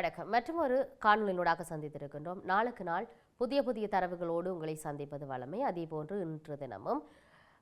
வணக்கம் மற்றும் ஒரு காணொலியினூடாக சந்தித்திருக்கின்றோம். நாளுக்கு நாள் புதிய புதிய தரவுகளோடு உங்களை சந்திப்பது வளமை அதே போன்று இன்று தினமும்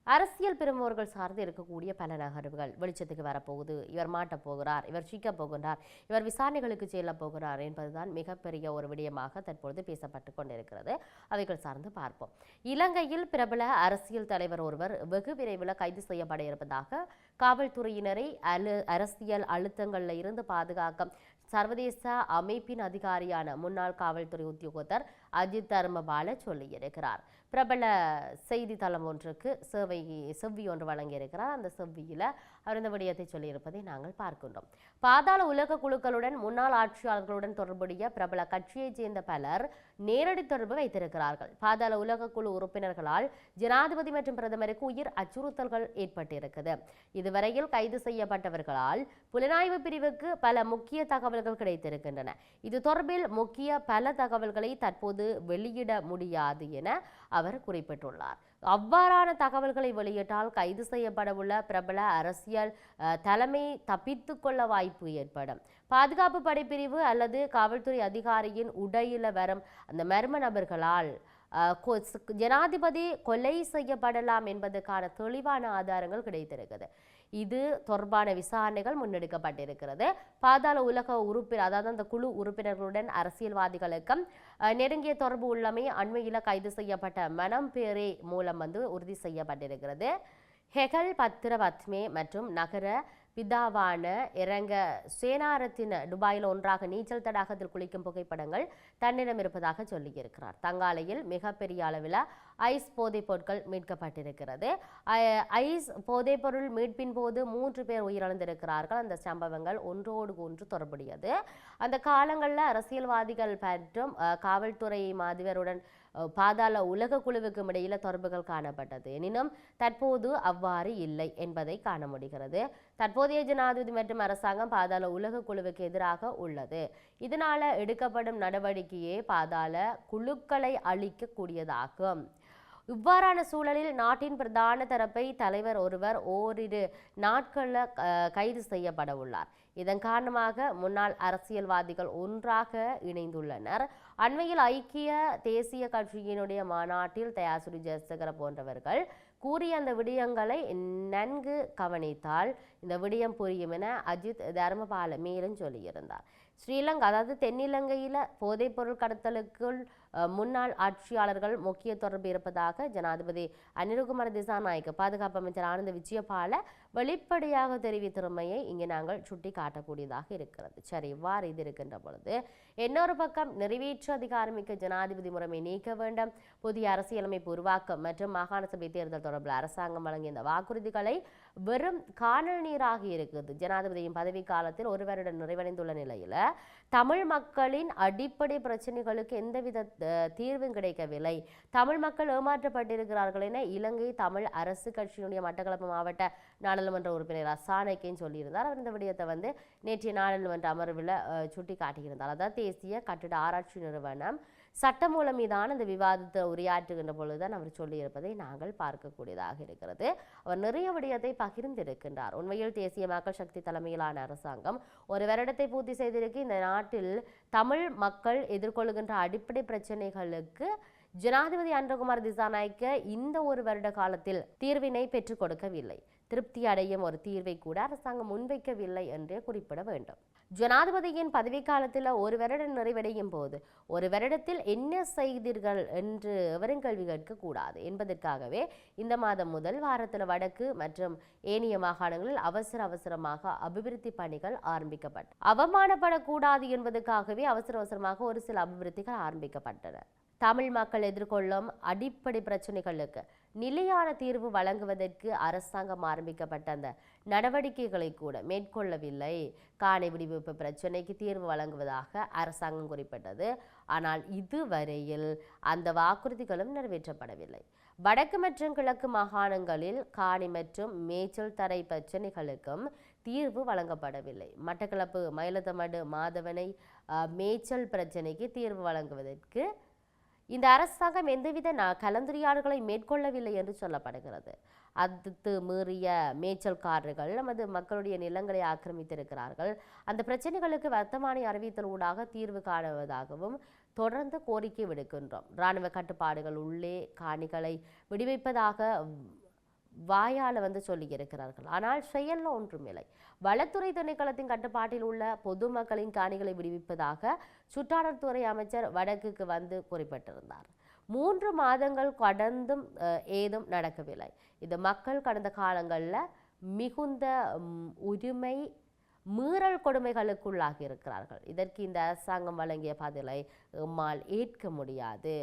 அரசியல் பெருமவர்கள் சார்ந்து இருக்கக்கூடிய பல நகர்வுகள். வெளிச்சத்துக்கு வரப்போகுது. இவர் மாட்டப் போகிறார். இவர் சீக்கப் போகின்றார். இவர் விசாரணைகளுக்கு செல்ல போகிறார் என்பதுதான் மிகப்பெரிய ஒரு விடயமாக தற்பொழுது பேசப்பட்டு கொண்டிருக்கிறது. அவைகள் சார்ந்து பார்ப்போம். இலங்கையில் பிரபல அரசியல் தலைவர் ஒருவர் வெகு விரைவில் கைது செய்யப்பட இருப்பதாக காவல்துறையினரை அலு அரசியல் அழுத்தங்களில் இருந்து பாதுகாக்க சர்வதேச அமைப்பின் அதிகாரியான முன்னாள் காவல்துறை உத்தியோகத்தர் அஜித் தர்மபால சொல்லியிருக்கிறார். பிரபல செய்தித்தளம் ஒன்றுக்கு சேவை செவ்வி ஒன்று வழங்கியிருக்கிறார். அந்த செவ்வியில் அவர் இந்த விடயத்தை சொல்லியிருப்பதை நாங்கள் பார்க்கின்றோம். பாதாள உலக குழுக்களுடன் முன்னாள் ஆட்சியாளர்களுடன் தொடர்புடைய பிரபல கட்சியைச் சேர்ந்த பலர் நேரடி தொடர்பு வைத்திருக்கிறார்கள். பாதாள உலக குழு உறுப்பினர்களால் ஜனாதிபதி மற்றும் பிரதமருக்கு உயிர் அச்சுறுத்தல்கள் ஏற்பட்டிருக்குது. இதுவரையில் கைது செய்யப்பட்டவர்களால் புலனாய்வு பிரிவுக்கு பல முக்கிய தகவல்கள் கிடைத்திருக்கின்றன. இது தொடர்பில் முக்கிய பல தகவல்களை தற்போது வெளியிட முடியாது என அவர் குறிப்பிட்டுள்ளார். அவ்வாறான தகவல்களை வெளியிட்டால் கைது செய்யப்படவுள்ள பிரபல அரசியல் தலைமை தப்பித்து கொள்ள வாய்ப்பு ஏற்படும். பாதுகாப்பு படைப்பிரிவு அல்லது காவல்துறை அதிகாரியின் உடையில வரும் அந்த மர்ம நபர்களால் ஜனாதிபதி கொலை செய்யப்படலாம் என்பதற்கான தெளிவான ஆதாரங்கள் கிடைத்திருக்குது. இது தொடர்பான விசாரணைகள் முன்னெடுக்கப்பட்டிருக்கிறது. பாதாள உலக உறுப்பினர் அதாவது அந்த குழு உறுப்பினர்களுடன் அரசியல்வாதிகளுக்கும் நெருங்கிய தொடர்பு உள்ளமை அண்மையில் கைது செய்யப்பட்ட மனம் பேரே மூலம் வந்து உறுதி செய்யப்பட்டிருக்கிறது. ஹெகல் பத்திரவத்மே மற்றும் நகர பிதாவான இறங்க சேனாரத்தின் துபாயில் ஒன்றாக நீச்சல் தடாகத்தில் குளிக்கும் புகைப்படங்கள் தன்னிடம் இருப்பதாக சொல்லியிருக்கிறார். தங்காலையில் மிகப்பெரிய அளவில் ஐஸ் போதைப் பொருட்கள் மீட்கப்பட்டிருக்கிறது. ஐஸ் போதைப் பொருள் மீட்பின் போது மூன்று பேர் உயிரிழந்திருக்கிறார்கள். அந்த சம்பவங்கள் ஒன்றோடு ஒன்று தொடர்புடையது. அந்த காலங்களில் அரசியல்வாதிகள் மற்றும் காவல்துறை மாதிவருடன் பாதாள உலக குழுவுக்கும் இடையில தொடர்புகள் காணப்பட்டது. எனினும் தற்போது அவ்வாறு இல்லை என்பதை காண முடிகிறது. தற்போதைய ஜனாதிபதி மற்றும் அரசாங்கம் பாதாள உலக குழுவுக்கு எதிராக உள்ளது. இதனால எடுக்கப்படும் நடவடிக்கையே பாதாள குழுக்களை அழிக்கக்கூடியதாகும். இவ்வாறான சூழலில் நாட்டின் பிரதான தரப்பை தலைவர் ஒருவர் ஓரிரு நாட்களில் கைது செய்யப்பட உள்ளார். இதன் காரணமாக முன்னாள் அரசியல்வாதிகள் ஒன்றாக இணைந்துள்ளனர். அண்மையில் ஐக்கிய தேசிய கட்சியினுடைய மாநாட்டில் தயாசுரி ஜெயசேகர போன்றவர்கள் கூறிய அந்த விடயங்களை நன்கு கவனித்தால் இந்த விடயம் புரியும் என அஜித் தர்மபால மேலும் சொல்லியிருந்தார். ஸ்ரீலங்கா அதாவது தென்னிலங்கையில் போதைப்பொருள் கடத்தலுக்குள் முன்னாள் ஆட்சியாளர்கள் முக்கிய தொடர்பு இருப்பதாக ஜனாதிபதி அனிருகுமார் திசாநாயக்க பாதுகாப்பு அமைச்சர் ஆனந்த விஜயபால வெளிப்படையாக தெரிவித்திறமையை இங்கே நாங்கள் சுட்டி காட்டக்கூடியதாக இருக்கிறது. சரி இவ்வாறு இது இருக்கின்ற பொழுது இன்னொரு பக்கம் நிறைவேற்று அதிகாரமிக்க ஜனாதிபதி முறைமை நீக்க வேண்டும். புதிய அரசியலமைப்பு உருவாக்கம் மற்றும் மாகாண சபை தேர்தல் தொடர்பில் அரசாங்கம் வழங்கிய இந்த வாக்குறுதிகளை வெறும் காணல் நீராக இருக்குது. ஜனாதிபதியின் பதவி காலத்தில் ஒரு வருடம் நிறைவடைந்துள்ள நிலையில் தமிழ் மக்களின் அடிப்படை பிரச்சனைகளுக்கு எந்தவித தீர்வும் கிடைக்கவில்லை. தமிழ் மக்கள் ஏமாற்றப்பட்டிருக்கிறார்கள் என இலங்கை தமிழ் அரசு கட்சியினுடைய மட்டக்களப்பு மாவட்ட நாடாளுமன்ற உறுப்பினர் அசானைக்கேன் சொல்லியிருந்தார். அவர் இந்த விடயத்தை வந்து நேற்றைய நாடாளுமன்ற அமர்வில் சுட்டி காட்டியிருந்தார் அதாவது தேசிய கட்டிட ஆராய்ச்சி நிறுவனம் சட்டமூலம் மீதான இந்த விவாதத்தை உரையாற்றுகின்ற பொழுதுதான் அவர் சொல்லியிருப்பதை நாங்கள் பார்க்கக்கூடியதாக இருக்கிறது. அவர் நிறைய விடயத்தை பகிர்ந்திருக்கின்றார். உண்மையில் தேசிய மக்கள் சக்தி தலைமையிலான அரசாங்கம் ஒரு வருடத்தை பூர்த்தி செய்திருக்கு. இந்த நாட்டில் தமிழ் மக்கள் எதிர்கொள்கின்ற அடிப்படை பிரச்சனைகளுக்கு ஜனாதிபதி அன்றகுமார் திசாநாயக்க இந்த ஒரு வருட காலத்தில் தீர்வினை பெற்றுக் கொடுக்கவில்லை. திருப்தி அடையும் ஒரு தீர்வை கூட அரசாங்கம் முன்வைக்கவில்லை என்றே குறிப்பிட வேண்டும். ஜனாதிபதியின் பதவிக்காலத்தில் ஒரு வருடம் நிறைவடையும் போது ஒரு வருடத்தில் என்ன செய்தீர்கள் என்று எவரும் கேள்வி கேட்கக்கூடாது என்பதற்காகவே இந்த மாதம் முதல் வாரத்தில் வடக்கு மற்றும் ஏனைய மாகாணங்களில் அவசர அவசரமாக அபிவிருத்தி பணிகள் ஆரம்பிக்கப்பட்டன. அவமானப்படக்கூடாது என்பதற்காகவே அவசர அவசரமாக ஒரு சில அபிவிருத்திகள் ஆரம்பிக்கப்பட்டன. தமிழ் மக்கள் எதிர்கொள்ளும் அடிப்படை பிரச்சனைகளுக்கு நிலையான தீர்வு வழங்குவதற்கு அரசாங்கம் ஆரம்பிக்கப்பட்ட அந்த நடவடிக்கைகளை கூட மேற்கொள்ளவில்லை. காணி விடுவிப்பு பிரச்சனைக்கு தீர்வு வழங்குவதாக அரசாங்கம் குறிப்பிட்டது. ஆனால் இதுவரையில் அந்த வாக்குறுதிகளும் நிறைவேற்றப்படவில்லை. வடக்கு மற்றும் கிழக்கு மாகாணங்களில் காணி மற்றும் மேய்ச்சல் தரை பிரச்சனைகளுக்கும் தீர்வு வழங்கப்படவில்லை. மட்டக்களப்பு மயிலத்தமடு மாதவனை மேய்ச்சல் பிரச்சனைக்கு தீர்வு வழங்குவதற்கு இந்த அரசாங்கம் எந்தவித ந- கலந்துரையாடல்களை மேற்கொள்ளவில்லை என்று சொல்லப்படுகிறது. அத்து மீறிய மேய்ச்சல்காரர்கள் நமது மக்களுடைய நிலங்களை ஆக்கிரமித்திருக்கிறார்கள். அந்த பிரச்சனைகளுக்கு வர்த்தமானி அறிவித்தல் ஊடாக தீர்வு காணுவதாகவும் தொடர்ந்து கோரிக்கை விடுக்கின்றோம். இராணுவ கட்டுப்பாடுகள் உள்ளே காணிகளை விடுவிப்பதாக வாயால் வந்து சொல்லியிருக்கிறார்கள் ஆனால் செயலில் ஒன்றுமில்லை. வளத்துறை திணைக்களத்தின் கட்டுப்பாட்டில் உள்ள பொதுமக்களின் காணிகளை விடுவிப்பதாக சுற்றாடல்துறை அமைச்சர் வடக்குக்கு வந்து குறிப்பிட்டிருந்தார். மூன்று மாதங்கள் கடந்தும் ஏதும் நடக்கவில்லை. இது மக்கள் கடந்த காலங்களில் மிகுந்த உரிமை மீறல் கொடுமைகளுக்குள்ளாகி இருக்கிறார்கள். இதற்கு இந்த அரசாங்கம் வழங்கிய பதிலை எம்மால் ஏற்க முடியாது.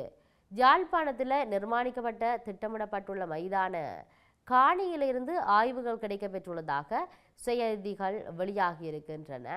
யாழ்ப்பாணத்தில் நிர்மாணிக்கப்பட்ட திட்டமிடப்பட்டுள்ள மைதான காணியிலிருந்து ஆய்வுகள் கிடைக்கப்பெற்றுள்ளதாக செய்திகள் வெளியாகி இருக்கின்றன.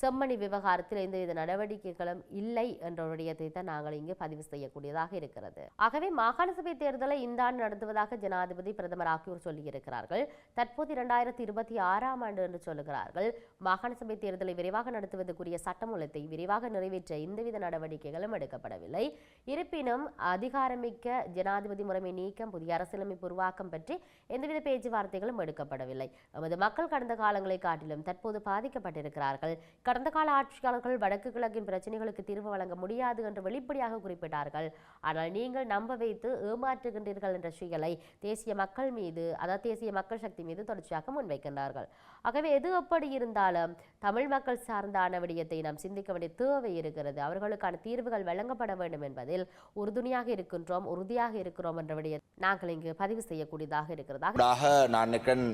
செம்மணி விவகாரத்தில் எந்தவித நடவடிக்கைகளும் இல்லை என்ற விடயத்தை தான் நாங்கள் இங்கு பதிவு செய்யக்கூடியதாக இருக்கிறது. ஆகவே மாகாண சபை தேர்தலை இந்த ஆண்டு நடத்துவதாக ஜனாதிபதி பிரதமர் ஆகியோர் சொல்லியிருக்கிறார்கள். தற்போது இரண்டாயிரத்தி இருபத்தி ஆறாம் ஆண்டு என்று சொல்லுகிறார்கள். மாகாண சபை தேர்தலை விரைவாக நடத்துவதற்குரிய சட்டமூலத்தை விரைவாக நிறைவேற்ற எந்தவித நடவடிக்கைகளும் எடுக்கப்படவில்லை. இருப்பினும் அதிகாரமிக்க ஜனாதிபதி முறைமை நீக்கம் புதிய அரசியலமைப்பு உருவாக்கம் பற்றி எந்தவித பேச்சுவார்த்தைகளும் எடுக்கப்படவில்லை. நமது மக்கள் கடந்த காலங்களை காட்டிலும் தற்போது பாதிக்கப்பட்டிருக்கிறார்கள். கடந்த கால ஆட்சியாளர்கள் வடக்கு கிழக்கின் பிரச்சனைகளுக்கு தீர்வு வழங்க முடியாது என்று வெளிப்படையாக குறிப்பிட்டார்கள். ஆனால் நீங்கள் நம்ப வைத்து ஏமாற்றுகின்றீர்கள் என்ற செயலை தேசிய மக்கள் மீது அதாவது தேசிய மக்கள் சக்தி மீது தொடர்ச்சியாக முன்வைக்கின்றார்கள். ஆகவே எது எப்படி இருந்தாலும் தமிழ் மக்கள் சார்ந்தான விடயத்தை நாம் சிந்திக்க வேண்டிய தேவை இருக்கிறது. அவர்களுக்கான தீர்வுகள் வழங்கப்பட வேண்டும் என்பதில் உறுதுணையாக இருக்கின்றோம் உறுதியாக இருக்கிறோம் என்ற விடயத்தை நாங்கள் இங்கு பதிவு செய்யக்கூடியதாக இருக்கிறதாக நான் நினைக்கிறேன்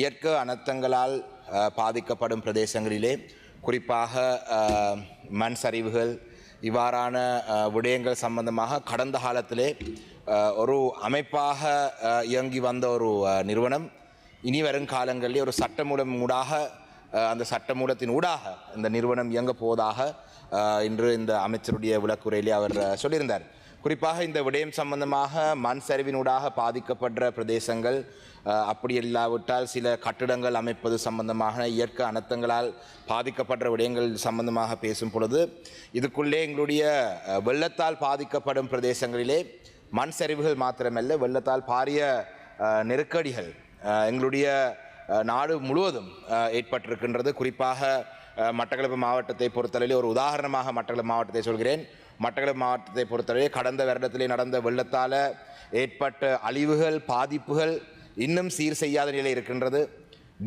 இயற்கை அனர்த்தங்களால் பாதிக்கப்படும் பிரதேசங்களிலே. குறிப்பாக மண் சரிவுகள் இவ்வாறான விடயங்கள் சம்பந்தமாக கடந்த காலத்திலே ஒரு அமைப்பாக இயங்கி வந்த ஒரு நிறுவனம். இனி வரும் காலங்களிலே ஒரு சட்டமூலம் ஊடாக அந்த சட்டமூலத்தின் ஊடாக இந்த நிறுவனம் இயங்க போவதாக இன்று இந்த அமைச்சருடைய விளக்குரையிலே அவர் சொல்லியிருந்தார். குறிப்பாக இந்த விடயம் சம்பந்தமாக மண் சரிவினூடாக பாதிக்கப்படுற பிரதேசங்கள் அப்படி இல்லாவிட்டால் சில கட்டிடங்கள் அமைப்பது சம்பந்தமாக இயற்கை அனர்த்தங்களால் பாதிக்கப்படுற விடயங்கள் சம்பந்தமாக பேசும் பொழுது இதுக்குள்ளே எங்களுடைய வெள்ளத்தால் பாதிக்கப்படும் பிரதேசங்களிலே மண் சரிவுகள் மாத்திரமல்ல வெள்ளத்தால் பாரிய நெருக்கடிகள் எங்களுடைய நாடு முழுவதும் ஏற்பட்டிருக்கின்றது. குறிப்பாக மட்டக்களப்பு மாவட்டத்தை பொறுத்தளவில் ஒரு உதாரணமாக மட்டக்களப்பு மாவட்டத்தை சொல்கிறேன். மட்டக்களப்பு மாவட்டத்தை பொறுத்தவரை கடந்த வருடத்திலே நடந்த வெள்ளத்தால் ஏற்பட்ட அழிவுகள் பாதிப்புகள் இன்னும் சீர் செய்யாத நிலை இருக்கின்றது.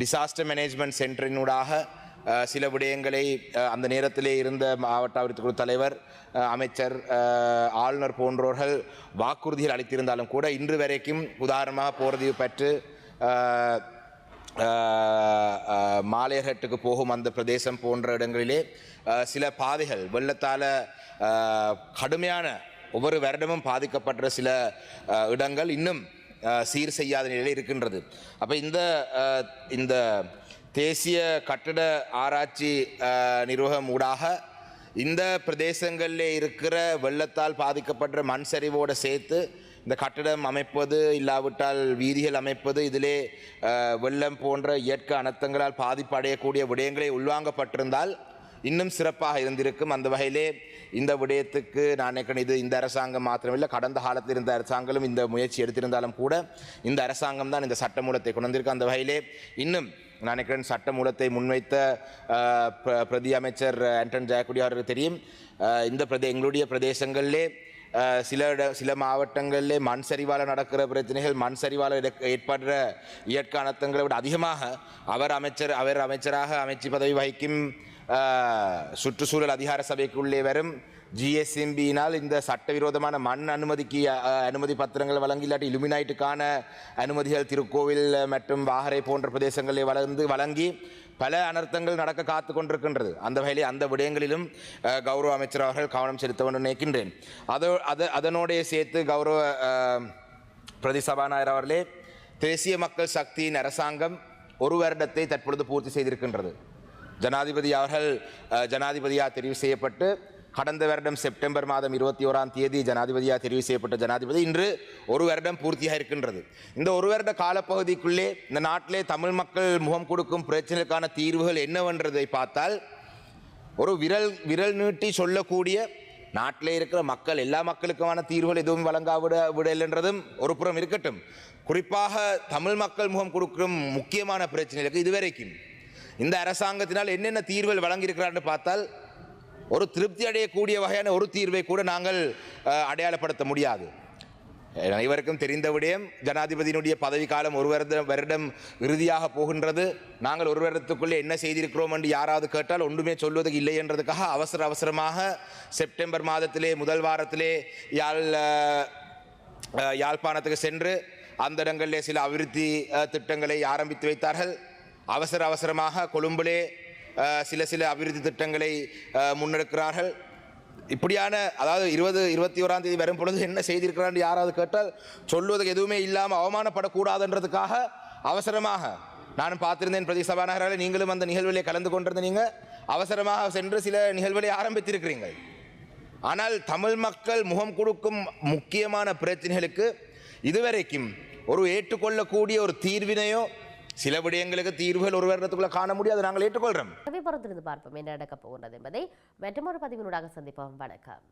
டிசாஸ்டர் மேனேஜ்மெண்ட் சென்டரினூடாக சில விடயங்களை அந்த நேரத்திலே இருந்த மாவட்ட அபிவிருத்தி குழு தலைவர் அமைச்சர் ஆளுநர் போன்றோர்கள் வாக்குறுதிகள் அளித்திருந்தாலும் கூட இன்று வரைக்கும் உதாரணமாக போர்தீவு பற்று மாலையகட்டுக்கு போகும் அந்த பிரதேசம் போன்ற இடங்களிலே சில பாதைகள் வெள்ளத்தால் கடுமையான ஒவ்வொரு வருடமும் பாதிக்கப்பட்ட சில இடங்கள் இன்னும் சீர் செய்யாத நிலையில் இருக்கின்றது. அப்போ இந்த இந்த தேசிய கட்டட ஆராய்ச்சி நிர்வாகம் ஊடாக இந்த பிரதேசங்களில் இருக்கிற வெள்ளத்தால் பாதிக்கப்படுற மண் சரிவோடு சேர்த்து இந்த கட்டடம் அமைப்பது இல்லாவிட்டால் வீதிகள் அமைப்பது இதிலே வெள்ளம் போன்ற இயற்கை அனர்த்தங்களால் பாதிப்பு அடையக்கூடிய விடயங்களை உள்வாங்கப்பட்டிருந்தால் இன்னும் சிறப்பாக இருந்திருக்கும். அந்த வகையிலே இந்த விடயத்துக்கு நான் நினைக்கிறேன் இது இந்த அரசாங்கம் மாத்திரமில்லை கடந்த காலத்தில் இருந்த அரசாங்கங்களும் இந்த முயற்சி எடுத்திருந்தாலும் கூட இந்த அரசாங்கம் தான் இந்த சட்டமூலத்தை கொண்டு வந்திருக்கு. அந்த வகையிலே இன்னும் நான் நினைக்கிறேன் சட்டமூலத்தை முன்வைத்த பிர- பிரதி அமைச்சர் ஆண்டன் ஜெயக்குடி அவருக்கு தெரியும். இந்த பிரதே எங்களுடைய பிரதேசங்களிலே சில இட சில மாவட்டங்களிலே மண் சரிவால் நடக்கிற பிரச்சனைகள் மண் சரிவால் ஏற்படுற இயற்கை அனர்த்தங்களை விட அதிகமாக அவர் அமைச்சர் அவர் அமைச்சராக அமைச்சு பதவி வகிக்கும் சுற்றுச்சூழல் அதிகார சபைக்குள்ளே வரும் ஜிஎஸ்எம்பியினால் இந்த சட்டவிரோதமான மண் அனுமதிக்கு அனுமதி பத்திரங்கள் வழங்கி இல்லாட்டி இலுமினாய்ட்டுக்கான அனுமதிகள் திருக்கோவில் மற்றும் வாகரை போன்ற பிரதேசங்களில் வளர்ந்து வழங்கி பல அனர்த்தங்கள் நடக்க காத்து கொண்டிருக்கின்றது. அந்த வகையில் அந்த விடயங்களிலும் கௌரவ அமைச்சர் அவர்கள் கவனம் செலுத்த வேண்டும் நினைக்கின்றேன். அதோ அது அதனோடைய சேர்த்து கௌரவ பிரதி சபாநாயகர் அவர்களே தேசிய மக்கள் சக்தியின் அரசாங்கம் ஒரு வருடத்தை தற்பொழுது பூர்த்தி செய்திருக்கின்றது. ஜனாதிபதி அவர்கள் ஜனாதிபதியாக தெரிவு செய்யப்பட்டு கடந்த வருடம் செப்டம்பர் மாதம் இருபத்தி ஓராம் தேதி ஜனாதிபதியாக தெரிவு செய்யப்பட்ட ஜனாதிபதி இன்று ஒரு வருடம் பூர்த்தியாக இருக்கின்றது. இந்த ஒரு வருட காலப்பகுதிக்குள்ளே இந்த நாட்டிலே தமிழ் மக்கள் முகம் கொடுக்கும் பிரச்சனைக்கான தீர்வுகள் என்னவென்றதை பார்த்தால் ஒரு விரல் விரல் நீட்டி சொல்லக்கூடிய நாட்டிலே இருக்கிற மக்கள் எல்லா மக்களுக்குமான தீர்வுகள் எதுவும் வழங்கா விட விடலைன்றதும் ஒரு புறம் இருக்கட்டும். குறிப்பாக தமிழ் மக்கள் முகம் கொடுக்கும் முக்கியமான பிரச்சனைகளுக்கு இதுவரைக்கும் இந்த அரசாங்கத்தினால் என்னென்ன தீர்வுகள் வழங்கியிருக்கிறான்னு பார்த்தால் ஒரு திருப்தி அடையக்கூடிய வகையான ஒரு தீர்வை கூட நாங்கள் அடையாளப்படுத்த முடியாது. அனைவருக்கும் தெரிந்த விடயம் ஜனாதிபதியினுடைய பதவிக்காலம் ஒரு வருடம் வருடம் இறுதியாக போகின்றது. நாங்கள் ஒரு வருடத்துக்குள்ளே என்ன செய்திருக்கிறோம் என்று யாராவது கேட்டால் ஒன்றுமே சொல்வதற்கு இல்லை என்றதுக்காக அவசர அவசரமாக செப்டம்பர் மாதத்திலே முதல் வாரத்திலே யாழ் யாழ்ப்பாணத்துக்கு சென்று அந்த இடங்களிலே சில அபிவிருத்தி திட்டங்களை ஆரம்பித்து வைத்தார்கள். அவசர அவசரமாக கொழும்பிலே சில சில அபிவிருத்தி திட்டங்களை முன்னெடுக்கிறார்கள். இப்படியான அதாவது இருபது இருபத்தி ஓராம் தேதி வரும் பொழுது என்ன செய்திருக்கிறான்னு யாராவது கேட்டால் சொல்வதற்கு எதுவுமே இல்லாமல் அவமானப்படக்கூடாதுன்றதுக்காக அவசரமாக நானும் பார்த்திருந்தேன் பிரதி சபாநகரால் நீங்களும் அந்த நிகழ்விலே கலந்து கொண்டிருந்த நீங்கள் அவசரமாக சென்று சில நிகழ்வுகளை ஆரம்பித்திருக்கிறீர்கள். ஆனால் தமிழ் மக்கள் முகம் கொடுக்கும் முக்கியமான பிரச்சனைகளுக்கு இதுவரைக்கும் ஒரு ஏற்றுக்கொள்ளக்கூடிய ஒரு தீர்வினையோ சில விடயங்களுக்கு தீர்வுகள் ஒரு வருடத்துக்குள்ள காண முடியாது. நாங்கள் ஏற்றுக்கொள்கிறோம் புறத்திலிருந்து பார்ப்போம் என்ன நடக்கப் போகிறது என்பதை. மற்றொரு பதிவினூடாக சந்திப்போம். வணக்கம்.